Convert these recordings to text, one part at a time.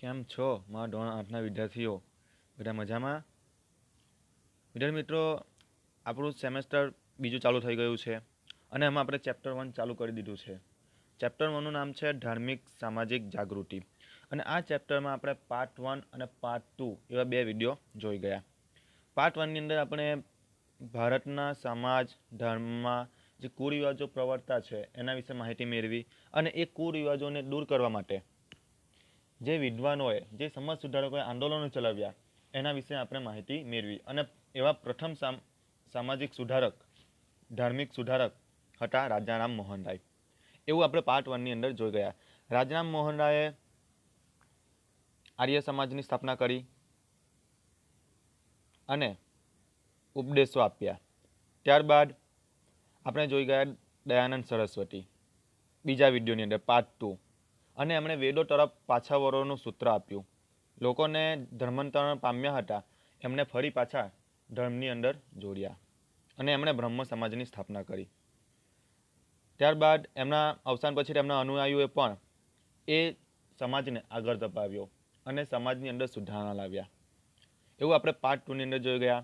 કેમ છો? મારા ધોરણ આઠના વિદ્યાર્થીઓ. બધા મજામાં? વિદ્યાર્થી મિત્રો, આપણું સેમેસ્ટર બીજું ચાલુ થઈ ગયું છે અને એમાં આપણે ચેપ્ટર વન ચાલુ કરી દીધું છે. ચેપ્ટર વનનું નામ છે ધાર્મિક સામાજિક જાગૃતિ. અને આ ચેપ્ટરમાં આપણે પાર્ટ વન અને પાર્ટ ટુ એવા બે વીડિયો જોઈ ગયા. પાર્ટ વનની અંદર આપણે ભારતના સમાજ, ધર્મમાં જે કુરિવાજો પ્રવર્તા છે એના વિશે માહિતી મેળવી અને એ કુરિવાજોને દૂર કરવા માટે જે વિદ્વાનોએ, જે સમાજ સુધારકોએ આંદોલનો ચલાવ્યા, એના વિશે આપણે માહિતી મેળવી. અને એવા પ્રથમ સામ, સામાજિક સુધારક, ધાર્મિક સુધારક હતા રાજારામ મોહન રાય એવું આપણે પાર્ટ વનની અંદર જોઈ ગયા. રાજારામ મોહન રાયે આર્ય સમાજની સ્થાપના કરી અને ઉપદેશો આપ્યા. ત્યારબાદ આપણે જોઈ ગયા દયાનંદ સરસ્વતી. બીજા વિડીયોની અંદર પાર્ટ ટુ અને એમણે વેદો તરફ પાછા વળવાનું સૂત્ર આપ્યું. લોકોને ધર્માંતરણ પામ્યા હતા. એમણે ફરી પાછા ધર્મની અંદર જોડ્યા અને એમણે બ્રહ્મ સમાજની સ્થાપના કરી. ત્યારબાદ એમના અવસાન પછી એમના અનુયાયીઓએ પણ એ સમાજને આગળ ધપાવ્યો અને સમાજની અંદર સુધારણા લાવ્યા. એવું આપણે પાર્ટ ટુની અંદર જોઈ ગયા.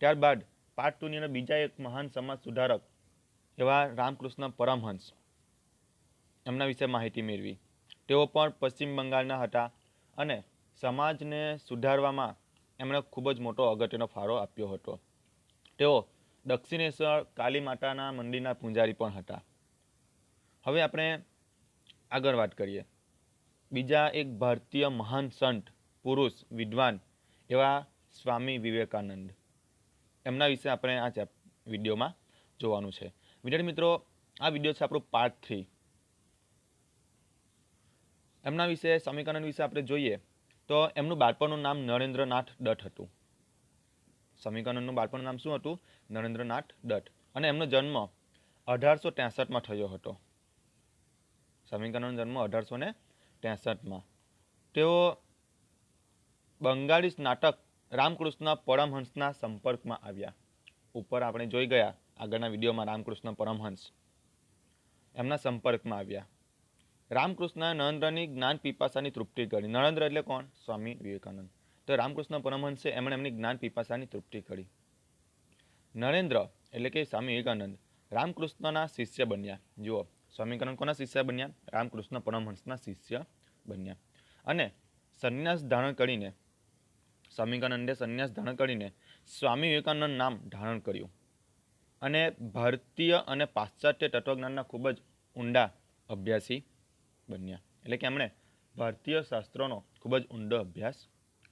ત્યારબાદ પાર્ટ ટુની અંદર બીજા એક મહાન સમાજ સુધારક એવા રામકૃષ્ણ પરમહંસ એમના વિશે માહિતી મેળવી. તેઓ પણ પશ્ચિમ બંગાળના હતા અને સમાજને સુધારવામાં એમણે ખૂબ જ મોટો અગત્યનો ફાળો આપ્યો હતો. તેઓ દક્ષિણેશ્વર, કાલી માતાના મંદિરના પૂજારી પણ હતા. હવે આપણે આગળ વાત કરીએ. બીજા એક ભારતીય મહાન સંત, પુરુષ, વિદ્વાન એવા સ્વામી વિવેકાનંદ. એમના વિશે આપણે આ વિડીયોમાં જોવાનું છે. વિદ્યાર્થી મિત્રો, આ વીડિયો છે આપણું પાર્ટ થ્રી એમના વિશે સ્વામીકાનંદ વિશે આપણે જોઈએ, તો એમનું બાળપણનું નામ નરેન્દ્રનાથ દત્ત હતું. સ્વામીકાનંદનું બાળપણનું નામ શું હતું? નરેન્દ્રનાથ દત્ત. અને એમનો જન્મ અઢારસો ત્રેસઠમાં થયો હતો. સ્વામીકાનંદનો જન્મ અઢારસો ને ત્રેસઠમાં. તેઓ બંગાળી નાટક રામકૃષ્ણ પરમહંસના સંપર્કમાં આવ્યા. ઉપર આપણે જોઈ ગયા આગળના વિડીયોમાં રામકૃષ્ણ પરમહંસ એમના સંપર્કમાં આવ્યા. રામકૃષ્ણ નરેન્દ્રની જ્ઞાન પીપાસાની તૃપ્તિ કરી. નરેન્દ્ર એટલે કોણ? સ્વામી વિવેકાનંદ. તો રામકૃષ્ણ પરમહંસે એમણે એમની જ્ઞાન પીપાસાની તૃપ્તિ કરી. નરેન્દ્ર એટલે કે સ્વામી વિવેકાનંદ રામકૃષ્ણના શિષ્ય બન્યા. જુઓ, સ્વામી કોના શિષ્ય બન્યા? રામકૃષ્ણ પરમહંસના શિષ્ય બન્યા. અને સંન્યાસ ધારણ કરીને, સ્વામી સંન્યાસ ધારણ કરીને સ્વામી વિવેકાનંદ નામ ધારણ કર્યું. અને ભારતીય અને પાશ્ચાત્ય તત્વજ્ઞાનના ખૂબ જ ઊંડા અભ્યાસી બન્યા. એટલે કે એમણે ભારતીય શાસ્ત્રોનો ખૂબ જ ઊંડો અભ્યાસ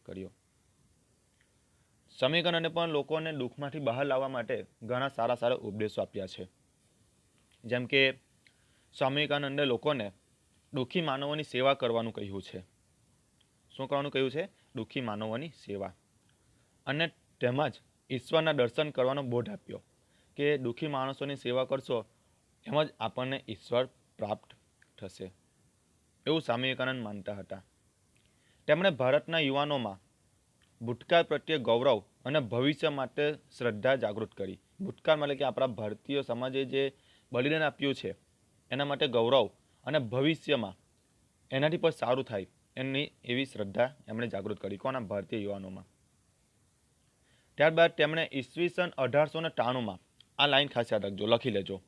કર્યો. સમીકરણને પણ લોકોને દુઃખમાંથી બહાર લાવવા માટે ઘણા સારા સારા ઉપદેશો આપ્યા છે. જેમ કે સ્વામી લોકોને દુઃખી માનવોની સેવા કરવાનું કહ્યું છે. શું કરવાનું કહ્યું છે? દુઃખી માનવોની સેવા. અને તેમજ ઈશ્વરના દર્શન કરવાનો બોધ આપ્યો કે દુઃખી માણસોની સેવા કરશો એમ જ આપણને ઈશ્વર પ્રાપ્ત થશે. એવું સ્વામી વિવેકાનંદ માનતા હતા. તેમણે ભારતના યુવાનોમાં ભૂતકાળ પ્રત્યે ગૌરવ અને ભવિષ્ય માટે શ્રદ્ધા જાગૃત કરી. ભૂતકાળ એટલે કે આપણા ભારતીય સમાજે જે બલિદાન આપ્યું છે, એના માટે ગૌરવ અને ભવિષ્યમાં એનાથી પણ સારું થાય એમની એવી શ્રદ્ધા એમણે જાગૃત કરી. કોના? ભારતીય યુવાનોમાં. ત્યારબાદ તેમણે ઈસવીસન અઢારસો ને ત્રાણુંમાં આ લાઈન ખાસ યાદ રાખજો, લખી લેજો.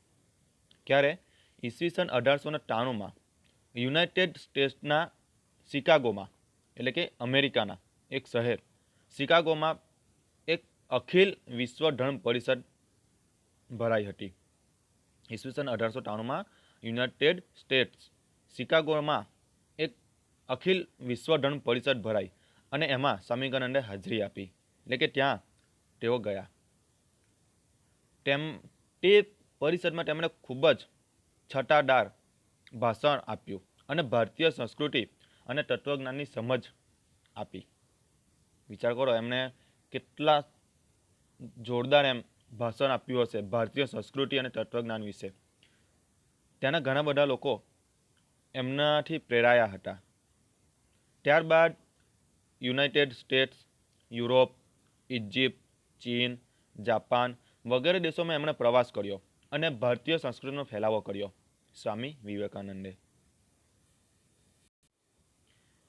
ક્યારે? ઈસવીસન અઢારસો ને ત્રાણુંમાં યુનાઇટેડ સ્ટેટ્સના શિકાગોમાં, એટલે કે અમેરિકાના એક શહેર, શિકાગોમાં એક અખિલ વિશ્વ ધર્મ પરિષદ ભરાઈ હતી. ઈસવીસન અઢારસો ત્રાણુંમાં યુનાઇટેડ સ્ટેટ્સ શિકાગોમાં એક અખિલ વિશ્વ ધર્મ પરિષદ ભરાઈ અને એમાં સ્વામીકાનંદે હાજરી આપી, એટલે કે ત્યાં તેઓ ગયા. તેમ, તે પરિષદમાં તેમણે ખૂબ જ છટાદાર ભાષણ આપ્યું. અને ભારતીય સંસ્કૃતિ અને તત્વજ્ઞાનની સમજ આપી. વિચાર કરો, એમણે કેટલા જોરદાર એમ ભાષણ આપ્યું હશે ભારતીય સંસ્કૃતિ અને તત્વજ્ઞાન વિશે. ત્યાંના ઘણા બધા લોકો એમનાથી પ્રેરાયા હતા. ત્યારબાદ યુનાઇટેડ સ્ટેટ્સ, યુરોપ ઇજિપ્ત ચીન, જાપાન વગેરે દેશોમાં એમણે પ્રવાસ કર્યો અને ભારતીય સંસ્કૃતિનો ફેલાવો કર્યો. સ્વામી વિવેકાનંદે.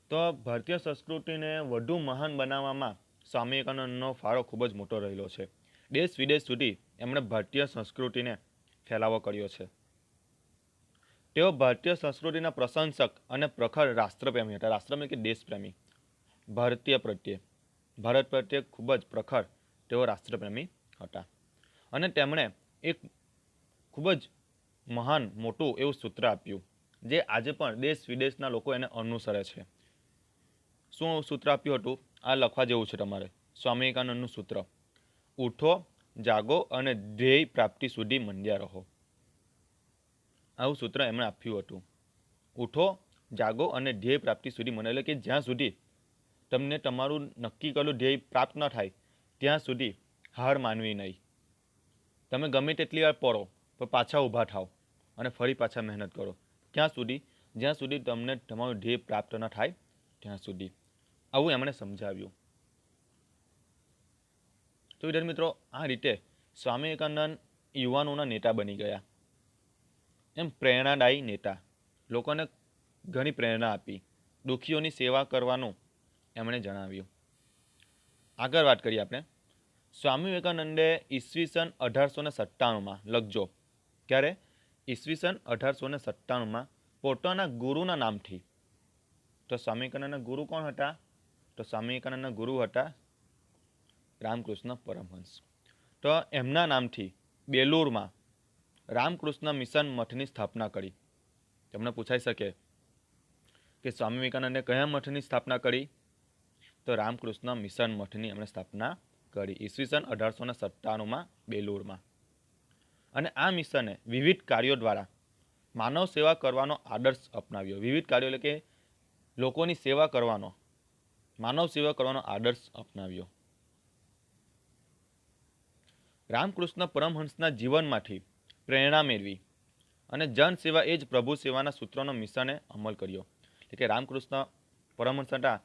તો ભારતીય સંસ્કૃતિને વધુ મહાન બનાવવામાં સ્વામી વિવેકાનંદનો ફાળો ખૂબ જ મોટો રહેલો છે. દેશ વિદેશ સુધી એમણે ભારતીય સંસ્કૃતિને ફેલાવો કર્યો છે. તેઓ ભારતીય સંસ્કૃતિના પ્રશંસક અને પ્રખર રાષ્ટ્રપ્રેમી હતા. રાષ્ટ્રપ્રેમી કે દેશપ્રેમી? ભારતીય પ્રત્યે. ભારત પ્રત્યે ખૂબ જ પ્રખર તેઓ રાષ્ટ્રપ્રેમી હતા. અને તેમણે એક ખૂબ જ મહાન, મોટું એવું સૂત્ર આપ્યું, જે આજે પણ દેશ વિદેશના લોકો એને અનુસરે છે. શું સૂત્ર આપ્યું હતું? આ લખવા જેવું છે તમારે. સ્વામી વિવેકાનંદનું સૂત્ર. ઉઠો, જાગો અને ધ્યેય પ્રાપ્તિ સુધી મંડ્યા રહો. આવું સૂત્ર એમણે આપ્યું હતું. ઉઠો, જાગો અને ધ્યેય પ્રાપ્તિ સુધી મને એટલે કે જ્યાં સુધી તમને તમારું નક્કી કરેલું ધ્યેય પ્રાપ્ત ન થાય, ત્યાં સુધી હાર માનવી નહીં. તમે ગમે તેટલી વાર પડો પણ પાછા ઊભા થાઓ અને ફરી પાછા મહેનત કરો. ક્યાં સુધી? જ્યાં સુધી તમને તમારું ધ્યેય પ્રાપ્ત ન થાય, ત્યાં સુધી. આવું એમણે સમજાવ્યું. તો વિદ્યાર્થી મિત્રો, આ રીતે સ્વામી વિવેકાનંદ યુવાનોના નેતા બની ગયા. એમ પ્રેરણાદાયી નેતા. લોકોને ઘણી પ્રેરણા આપી. દુઃખીઓની સેવા કરવાનું એમણે જણાવ્યું. આગળ વાત કરીએ આપણે. સ્વામી વિવેકાનંદે ઈસવીસન અઢારસો ને સત્તાણુંમાં, લખજો. ક્યારે? ઈસવીસન અઢારસો ને સત્તાણુંમાં પોતાના ગુરુના નામથી. તો સ્વામી વિવેકાનંદના ગુરુ કોણ હતા? તો સ્વામી વિવેકાનંદના ગુરુ હતા રામકૃષ્ણ પરમહંસ. તો એમના નામથી બેલુરમાં રામકૃષ્ણ મિશન મઠની સ્થાપના કરી. તમને પૂછાઈ શકે કે સ્વામી વિવેકાનંદે કયા મઠની સ્થાપના કરી? તો રામકૃષ્ણ મિશન મઠની એમણે સ્થાપના કરી ઈસવીસન અઢારસો ને સત્તાણુંમાં બેલુરમાં. અને આ મિશને વિવિધ કાર્યો દ્વારા માનવ સેવા કરવાનો આદર્શ અપનાવ્યો. વિવિધ કાર્યો એટલે કે લોકોની સેવા કરવાનો માનવ સેવા કરવાનો આદર્શ અપનાવ્યો. રામકૃષ્ણ પરમહંસના જીવનમાંથી પ્રેરણા મેળવી અને જન સેવા એ જ પ્રભુ સેવાના સૂત્રોનો મિશને અમલ કર્યો. એટલે કે રામકૃષ્ણ પરમહંસ હતા,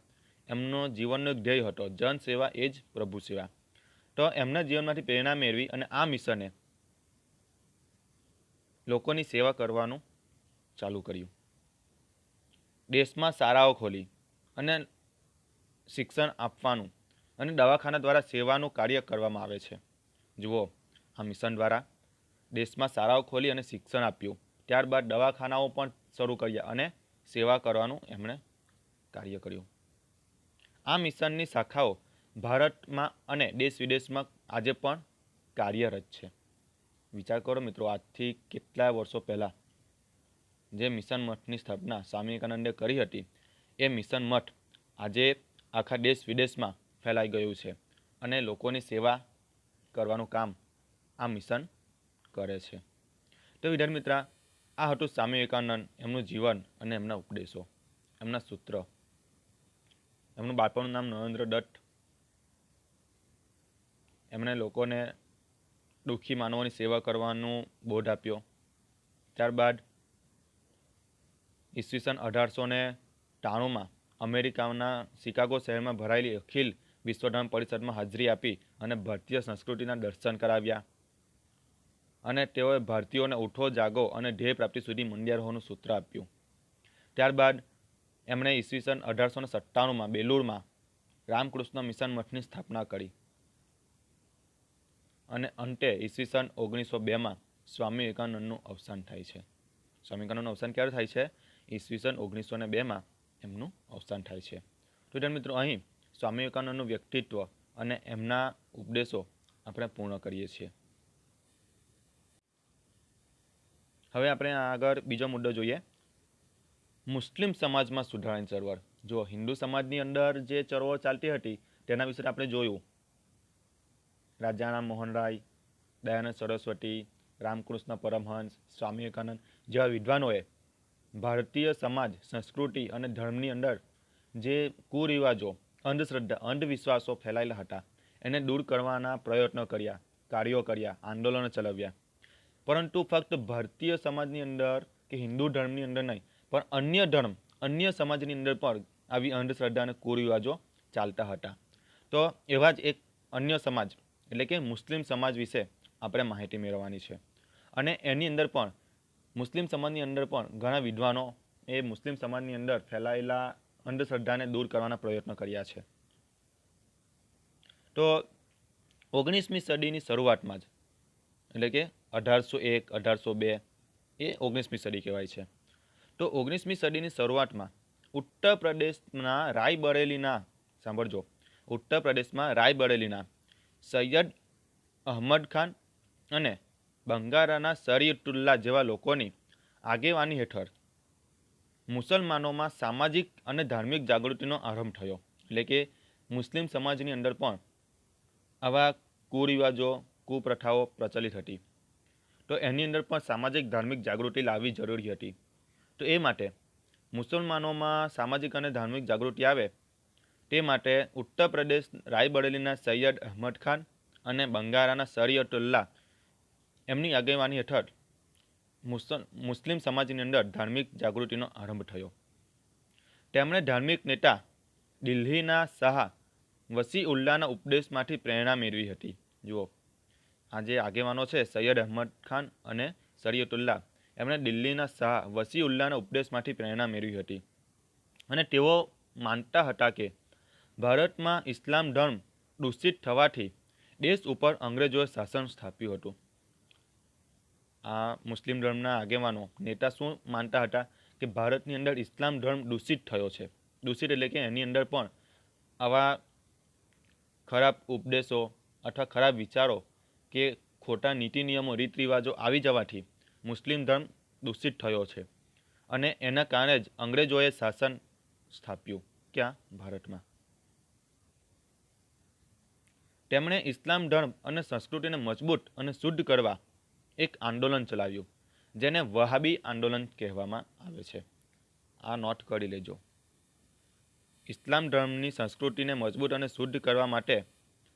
એમનો જીવનનો એક ધ્યેય હતો જન સેવા એ જ પ્રભુ સેવા. તો એમના જીવનમાંથી પ્રેરણા મેળવી અને આ મિશને લોકોની સેવા કરવાનું ચાલુ કર્યું. દેશમાં શાળાઓ ખોલી અને શિક્ષણ આપવાનું અને દવાખાના દ્વારા સેવાનું કાર્ય કરવામાં આવે છે. જુઓ, આ મિશન દ્વારા દેશમાં શાળાઓ ખોલી અને શિક્ષણ આપ્યું. ત્યારબાદ દવાખાનાઓ પણ શરૂ કર્યા અને સેવા કરવાનું એમણે કાર્ય કર્યું. આ મિશનની શાખાઓ ભારતમાં અને દેશ વિદેશમાં આજે પણ કાર્યરત છે. વિચાર કરો મિત્રો, આજથી કેટલા વર્ષો પહેલાં જે મિશન મઠની સ્થાપના સ્વામી વિવેકાનંદે કરી હતી, એ મિશન મઠ આજે આખા દેશ વિદેશમાં ફેલાઈ ગયું છે અને લોકોની સેવા કરવાનું કામ આ મિશન કરે છે. તો વિદ્યાર્થી મિત્ર, આ હતું સ્વામી વિવેકાનંદ એમનું જીવન અને એમના ઉપદેશો, એમના સૂત્ર, એમનું બાળપણનું નામ નરેન્દ્ર દત્ત. એમણે લોકોને દુઃખી માનવોની સેવા કરવાનું બોધ આપ્યો. ત્યારબાદ ઈસવીસન અઢારસો ને ત્રાણુંમાં અમેરિકાના શિકાગો શહેરમાં ભરાયેલી અખિલ વિશ્વધર્મ પરિષદમાં હાજરી આપી અને ભારતીય સંસ્કૃતિના દર્શન કરાવ્યા. અને તેઓએ ભારતીયોને ઉઠો, જાગો અને ધ્યેય પ્રાપ્તિ સુધી મંડ્યા રહેવાનું સૂત્ર આપ્યું. ત્યારબાદ એમણે ઈસવીસન અઢારસો ને સત્તાણુંમાં બેલુરમાં રામકૃષ્ણ મિશન મઠની સ્થાપના કરી. અને અંતે ઈસવીસન ઓગણીસો બેમાં સ્વામી વિવેકાનંદનું અવસાન થાય છે. સ્વામી વિવેકાનંદનું અવસાન ક્યારે થાય છે? ઈસવીસન ઓગણીસો ને બેમાં એમનું અવસાન થાય છે. સ્ટુડન્ટ મિત્રો, અહીં સ્વામી વિવેકાનંદનું વ્યક્તિત્વ અને એમના ઉપદેશો આપણે પૂર્ણ કરીએ છીએ. હવે આપણે આગળ બીજો મુદ્દો જોઈએ. મુસ્લિમ સમાજમાં સુધારાની ચળવળ. જો હિન્દુ સમાજની અંદર જે ચળવળ ચાલતી હતી, તેના વિશે આપણે જોયું. રાજારામ મોહનરાય દયાનંદ સરસ્વતી, રામકૃષ્ણ પરમહંસ, સ્વામી વિવેકાનંદ જેવા વિદ્વાનોએ ભારતીય સમાજ, સંસ્કૃતિ અને ધર્મની અંદર જે કુરિવાજો, અંધશ્રદ્ધા, અંધવિશ્વાસો ફેલાયેલા હતા, એને દૂર કરવાના પ્રયત્નો કર્યા, કાર્યો કર્યા, આંદોલનો ચલાવ્યા. પરંતુ ફક્ત ભારતીય સમાજની અંદર કે હિન્દુ ધર્મની અંદર નહીં, પણ અન્ય ધર્મ, અન્ય સમાજની અંદર પણ આવી અંધશ્રદ્ધા અને કુરિવાજો ચાલતા હતા. તો એવા જ એક અન્ય સમાજ, એટલે કે મુસ્લિમ સમાજ વિશે આપણે માહિતી મેળવવાની છે. અને એની અંદર પણ મુસ્લિમ સમાજની અંદર પણ ઘણા વિદ્વાનો એ મુસ્લિમ સમાજની અંદર ફેલાયેલા અંધશ્રદ્ધાને દૂર કરવાના પ્રયત્નો કર્યા છે. તો ઓગણીસમી સદીની શરૂઆતમાં જ, એટલે કે અઢારસો એક, અઢારસો બે, એ ઓગણીસમી સદી કહેવાય છે. તો ઓગણીસમી સદીની શરૂઆતમાં ઉત્તર પ્રદેશના રાયબરેલીના, સાંભળજો, ઉત્તર પ્રદેશમાં રાયબરેલીના સૈયદ અહમદ ખાન અને બંગારાના શરીયતુલ્લા જેવા લોકોની આગેવાની હેઠળ મુસલમાનોમાં સામાજિક અને ધાર્મિક જાગૃતિનો આરંભ થયો. એટલે કે મુસ્લિમ સમાજની અંદર પણ આવા કુરિવાજો, કુપ્રથાઓ પ્રચલિત હતી. તો એની અંદર પણ સામાજિક ધાર્મિક જાગૃતિ લાવવી જરૂરી હતી. તો એ માટે મુસલમાનોમાં સામાજિક અને ધાર્મિક જાગૃતિ આવે તે માટે ઉત્તર પ્રદેશ રાયબરેલીના સૈયદ અહમદ ખાન અને બંગારાના શરીયતુલ્લા એમની આગેવાની હેઠળ મુસલ, મુસ્લિમ સમાજની અંદર ધાર્મિક જાગૃતિનો આરંભ થયો. તેમણે ધાર્મિક નેતા દિલ્હીના શાહ વસી ઉલ્લાના ઉપદેશમાંથી પ્રેરણા મેળવી હતી. જુઓ, આ જે આગેવાનો છે, સૈયદ અહમદ ખાન અને શરીયતુલ્લા એમણે દિલ્હીના શાહ વસી ઉલ્લાના ઉપદેશમાંથી પ્રેરણા મેળવી હતી. અને તેઓ માનતા હતા કે ભારતમાં ઇસ્લામ ધર્મ દૂષિત થવાથી દેશ ઉપર અંગ્રેજોએ શાસન સ્થાપ્યું હતું. આ મુસ્લિમ ધર્મના આગેવાનો નેતા શું માનતા હતા કે ભારતની અંદર ઇસ્લામ ધર્મ દૂષિત થયો છે? દૂષિત એટલે કે એની અંદર પણ આવા ખરાબ ઉપદેશો અથવા ખરાબ વિચારો કે ખોટા નીતિ નિયમો, રીત રિવાજો આવી જવાથી મુસ્લિમ ધર્મ દૂષિત થયો છે. અને એના કારણે જ અંગ્રેજોએ શાસન સ્થાપ્યું ક્યાં? ભારતમાં. તેમણે ઇસ્લામ ધર્મ અને સંસ્કૃતિને મજબૂત અને શુદ્ધ કરવા એક આંદોલન ચલાવ્યું, જેને વહાબી આંદોલન કહેવામાં આવે છે. આ નોટ કરી લેજો. ઇસ્લામ ધર્મની સંસ્કૃતિને મજબૂત અને શુદ્ધ કરવા માટે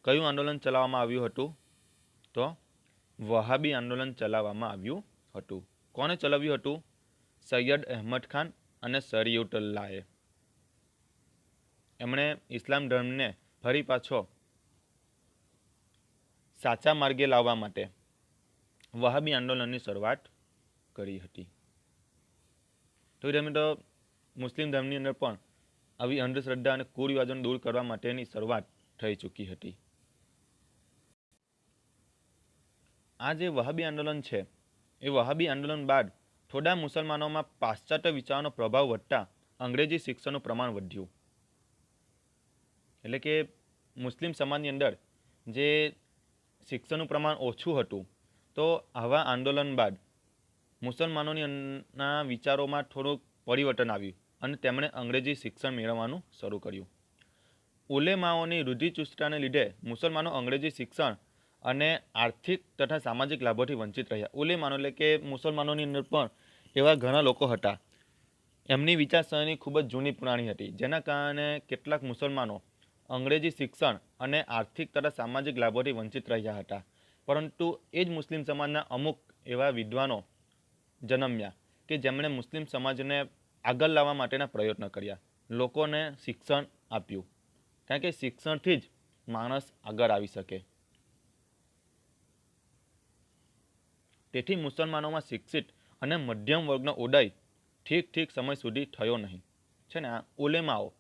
કયું આંદોલન ચલાવવામાં આવ્યું હતું? તો વહાબી આંદોલન ચલાવવામાં આવ્યું હતું. કોને ચલાવ્યું હતું? સૈયદ અહેમદ ખાન અને શરીયુતુલ્લાએ એમણે ઇસ્લામ ધર્મને ફરી પાછો સાચા માર્ગે લાવવા માટે વહાબી આંદોલનની શરૂઆત કરી હતી. તો તમે તો મુસ્લિમ ધર્મની અંદર પણ આવી અંધશ્રદ્ધા અને કુરિવાજોને દૂર કરવા માટેની શરૂઆત થઈ ચૂકી હતી. આ જે વહાબી આંદોલન છે, એ વહાબી આંદોલન બાદ થોડા મુસલમાનોમાં પાશ્ચાત્ય વિચારોનો પ્રભાવ વધતા અંગ્રેજી શિક્ષણનું પ્રમાણ વધ્યું. એટલે કે મુસ્લિમ સમાજની અંદર જે શિક્ષણનું પ્રમાણ ઓછું હતું તો આવા આંદોલન બાદ મુસલમાનોની વિચારોમાં થોડુંક પરિવર્તન આવ્યું અને તેમણે અંગ્રેજી શિક્ષણ મેળવવાનું શરૂ કર્યું. ઉલેમાઓની રૂઢિચુસ્તતાને લીધે મુસલમાનો અંગ્રેજી શિક્ષણ અને આર્થિક તથા સામાજિક લાભોથી વંચિત રહ્યા. ઉલેમાનો એટલે કે મુસલમાનોની અંદર પણ એવા ઘણા લોકો હતા. એમની વિચારસરણી ખૂબ જ જૂની પુરાણી હતી, જેના કારણે કેટલાક મુસલમાનો અંગ્રેજી શિક્ષણ અને આર્થિક તથા સામાજિક લાભોથી વંચિત રહ્યા હતા. પરંતુ એ જ મુસ્લિમ સમાજના અમુક એવા વિદ્વાનો જન્મ્યા કે જેમણે મુસ્લિમ સમાજને આગળ લાવવા માટેના પ્રયત્ન કર્યા. લોકોને શિક્ષણ આપ્યું. કારણ કે શિક્ષણથી જ માણસ આગળ આવી શકે. તેથી મુસલમાનોમાં શિક્ષિત અને મધ્યમ વર્ગનો ઉદય ઠીક ઠીક સમય સુધી થયો નહીં. છે ને આ ઉલેમાઓ.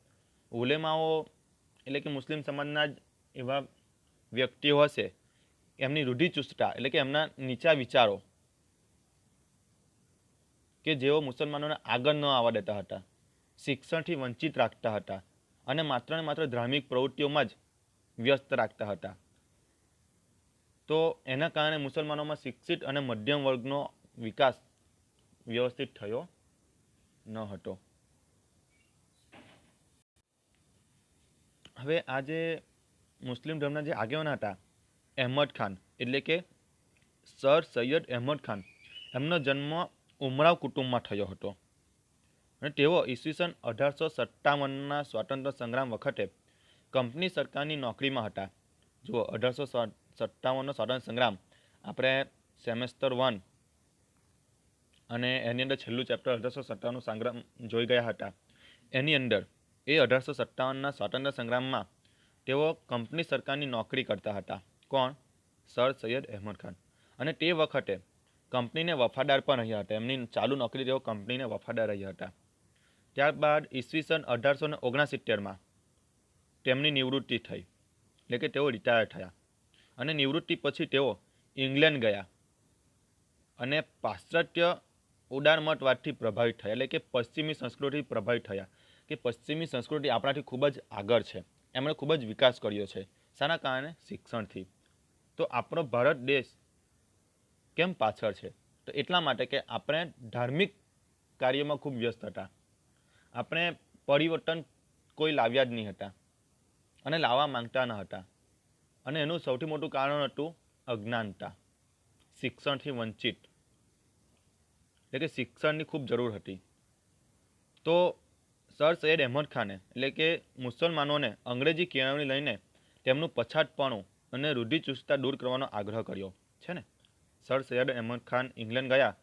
ઉલેમાઓ એટલે કે મુસ્લિમ સમાજના જ એવા વ્યક્તિઓ હશે એમની રૂઢિચુસ્તતા એટલે કે એમના નીચા વિચારો કે જેઓ મુસલમાનોને આગળ ન આવવા દેતા હતા, શિક્ષણથી વંચિત રાખતા હતા અને માત્ર ને માત્ર ધાર્મિક પ્રવૃત્તિઓમાં જ વ્યસ્ત રાખતા હતા. તો એના કારણે મુસલમાનોમાં શિક્ષિત અને મધ્યમ વર્ગનો વિકાસ વ્યવસ્થિત થયો ન હતો. હવે આ જે મુસ્લિમ ધર્મના જે આગેવાન હતા અહેમદ ખાન, એટલે કે સર સૈયદ અહેમદ ખાન. એમનો જન્મ ઉમરાવ કુટુંબમાં થયો હતો. અને તેઓ ઈસવીસન અઢારસો સત્તાવનના સ્વાતંત્ર્ય સંગ્રામ વખતે કંપની સરકારની નોકરીમાં હતા. જુઓ, અઢારસો સત્તાવનનો સ્વાતંત્ર્ય સંગ્રામ. આપણે સેમેસ્ટર વન અને એની અંદર છેલ્લું ચેપ્ટર અઢારસો સત્તાવનનો સંગ્રામ જોઈ ગયા હતા. એની અંદર, એ અઢારસો સત્તાવનના સ્વાતંત્ર્ય સંગ્રામમાં તેઓ કંપની સરકારની નોકરી કરતા હતા. કોણ? સર સૈયદ અહેમદ ખાન. અને તે વખતે કંપનીને વફાદાર પણ રહ્યા હતા. એમની ચાલુ નોકરી તેઓ કંપનીને વફાદાર રહ્યા હતા. ત્યારબાદ ઈસવીસન અઢારસો ને ઓગણસિત્તેરમાં તેમની નિવૃત્તિ થઈ. એટલે કે તેઓ રિટાયર થયા. અને નિવૃત્તિ પછી તેઓ ઇંગ્લેન્ડ ગયા. અને પાશ્ચાત્ય ઉદારમતવાદથી પ્રભાવિત થયા. એટલે કે પશ્ચિમી સંસ્કૃતિ પ્રભાવિત થયા. કે પશ્ચિમી સંસ્કૃતિ આપણાથી ખૂબ જ આગળ છે. એમણે ખૂબ જ વિકાસ કર્યો છે. શાના કારણે શિક્ષણથી. તો આપણો ભારત દેશ કેમ પાછળ છે? તો એટલા માટે કે આપણે ધાર્મિક કાર્યમાં ખૂબ વ્યસ્ત હતા. આપણે પરિવર્તન કોઈ લાવ્યા જ નહીં હતા અને લાવવા માંગતા ન હતા. અને એનું સૌથી મોટું કારણ હતું અજ્ઞાનતા, શિક્ષણથી વંચિત. એટલે કે શિક્ષણની ખૂબ જરૂર હતી. તો સર સૈયદ અહેમદ ખાને, એટલે કે મુસલમાનોને અંગ્રેજી કેળવણી લઈને તેમનું પછાતપણું અને રૂઢિચુસ્તતા દૂર કરવાનો આગ્રહ કર્યો. છે ને? સર સૈયદ અહેમદ ખાન ઇંગ્લેન્ડ ગયા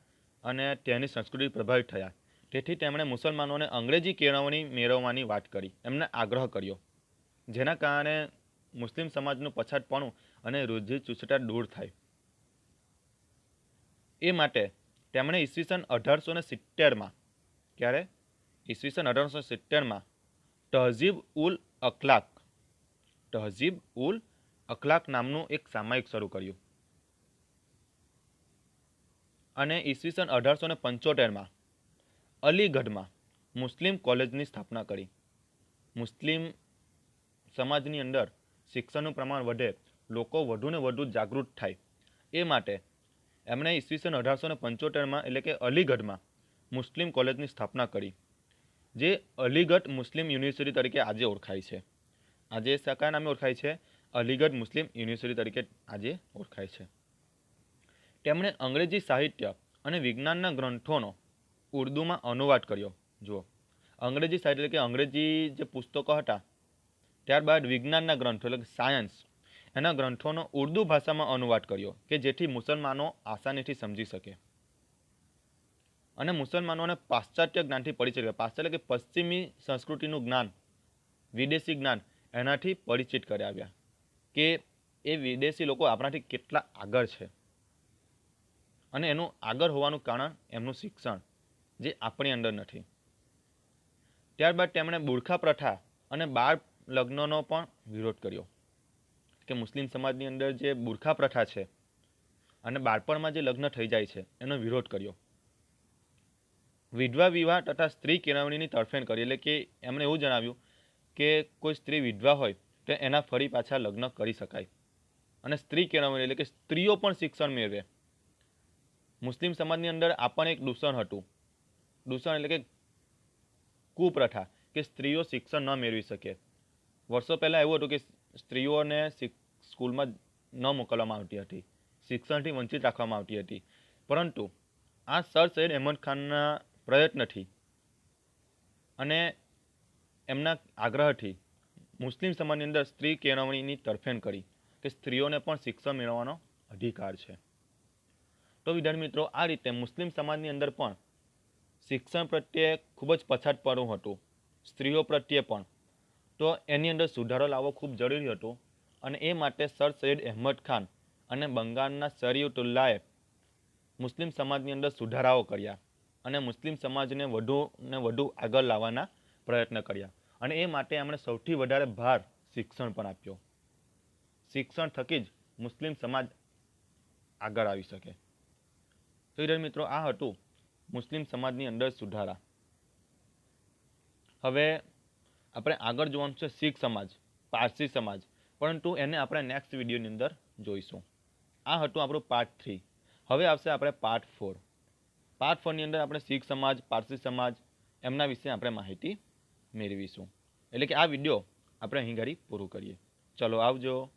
અને તેની સંસ્કૃતિ પ્રભાવિત થયા. તેથી તેમણે મુસલમાનોને અંગ્રેજી કેળવણી મેળવવાની વાત કરી. એમને આગ્રહ કર્યો. જેના કારણે મુસ્લિમ સમાજનું પછાતપણું અને રૂઢિચુસ્તતા દૂર થાય. એ માટે તેમણે ઈસવીસન અઢારસો ને સિત્તેરમાં ક્યારે? ઈસવીસન અઢારસો સિત્તેરમાં તહઝીબ ઉલ અખલાક, તહઝીબ ઉલ અખલાક નામનું એક સામાયિક શરૂ કર્યું. અને ઈસવીસન અઢારસો ને પંચોતેરમાં અલીગઢમાં મુસ્લિમ કોલેજની સ્થાપના કરી. મુસ્લિમ સમાજની અંદર શિક્ષણનું પ્રમાણ વધે, લોકો વધુને વધુ જાગૃત થાય. એ માટે એમણે ઈસવીસન અઢારસો ને પંચોતેરમાં એટલે કે અલીગઢમાં મુસ્લિમ કોલેજની સ્થાપના કરી, જે અલીગઢ મુસ્લિમ યુનિવર્સિટી તરીકે આજે ઓળખાય છે. આજે સકાય નામે ઓળખાય છે? અલીગઢ મુસ્લિમ યુનિવર્સિટી તરીકે આજે ઓળખાય છે. તેમણે અંગ્રેજી સાહિત્ય અને વિજ્ઞાનના ગ્રંથોનો ઉર્દુમાં અનુવાદ કર્યો. જુઓ, અંગ્રેજી સાહિત્ય એટલે કે અંગ્રેજી જે પુસ્તકો હતા, ત્યારબાદ વિજ્ઞાનના ગ્રંથો એટલે કે સાયન્સ, એના ગ્રંથોનો ઉર્દુ ભાષામાં અનુવાદ કર્યો કે જેથી મુસલમાનો આસાનીથી સમજી શકે. અને મુસલમાનોને પાશ્ચાત્ય જ્ઞાનથી પરિચિત કર્યા. પાશ્ચાત્ય એટલે કે પશ્ચિમી સંસ્કૃતિનું જ્ઞાન, વિદેશી જ્ઞાન, એનાથી પરિચિત કરાવ્યા. કે એ વિદેશી લોકો આપણાથી કેટલા આગળ છે. અને એનું આગળ હોવાનું કારણ એમનું શિક્ષણ, જે આપણી અંદર નથી. ત્યારબાદ તેમણે બુરખા પ્રથા અને બાળ લગ્નનો પણ વિરોધ કર્યો. કે મુસ્લિમ સમાજની અંદર જે બુરખા પ્રથા છે અને બાળપણમાં જે લગ્ન થઈ જાય છે, એનો વિરોધ કર્યો. વિધવા વિવાહ તથા સ્ત્રી કેળવણીની તરફેણ કરી. એટલે કે એમણે એવું જણાવ્યું કે કોઈ સ્ત્રી વિધવા હોય તો એના ફરી પાછા લગ્ન કરી શકાય. અને સ્ત્રી કેળવણી એટલે કે સ્ત્રીઓ પણ શિક્ષણ મેળવે. મુસ્લિમ સમાજની અંદર આ પણ એક દૂષણ હતું. દૂષણ એટલે કે કુપ્રથા કે સ્ત્રીઓ શિક્ષણ ન મેળવી શકે. વર્ષો પહેલાં એવું હતું કે સ્ત્રીઓને સ્કૂલમાં ન મોકલવામાં આવતી હતી. શિક્ષણથી વંચિત રાખવામાં આવતી હતી. પરંતુ આ સર સૈયદ અહેમદ ખાનના પ્રયત્નથી અને એમના આગ્રહથી મુસ્લિમ સમાજની અંદર સ્ત્રી કેળવણીની તરફેણ કરી કે સ્ત્રીઓને પણ શિક્ષણ મેળવવાનો અધિકાર છે. તો વિદ્યાર્થી મિત્રો, આ રીતે મુસ્લિમ સમાજની અંદર પણ શિક્ષણ પ્રત્યે ખૂબ જ પછાતપણું હતું. સ્ત્રીઓ પ્રત્યે પણ. તો એની અંદર સુધારો લાવવો ખૂબ જરૂરી હતો અને એ માટે સર સૈયદ અહેમદ ખાન અને બંગાળના શરીયુતુલ્લાએ મુસ્લિમ સમાજની અંદર સુધારાઓ કર્યા અને મુસ્લિમ સમાજને વધુ ને વધુ આગળ લાવવાના પ્રયત્ન કર્યા. અને એ માટે એમણે સૌથી વધારે ભાર શિક્ષણ પર આપ્યો. શિક્ષણ થકી જ મુસ્લિમ સમાજ આગળ આવી શકે. તો વિદ્યાર્થી મિત્રો, આ હતું મુસ્લિમ સમાજની અંદર સુધારા. હવે આપણે આગળ જોવાનું છે શીખ સમાજ, પારસી સમાજ, પરંતુ એને આપણે નેક્સ્ટ વિડીયોની અંદર જોઈશું. આ હતું આપણું પાર્ટ થ્રી હવે આવશે આપણે પાર્ટ ફોર પાર્ટ ફોરની અંદર આપણે શીખ સમાજ, પારસી સમાજ, એમના વિશે આપણે માહિતી મેળવીશું. એટલે કે આ વીડિયો આપણે અહીં ઘડી પૂરું કરીએ. ચલો આવજો.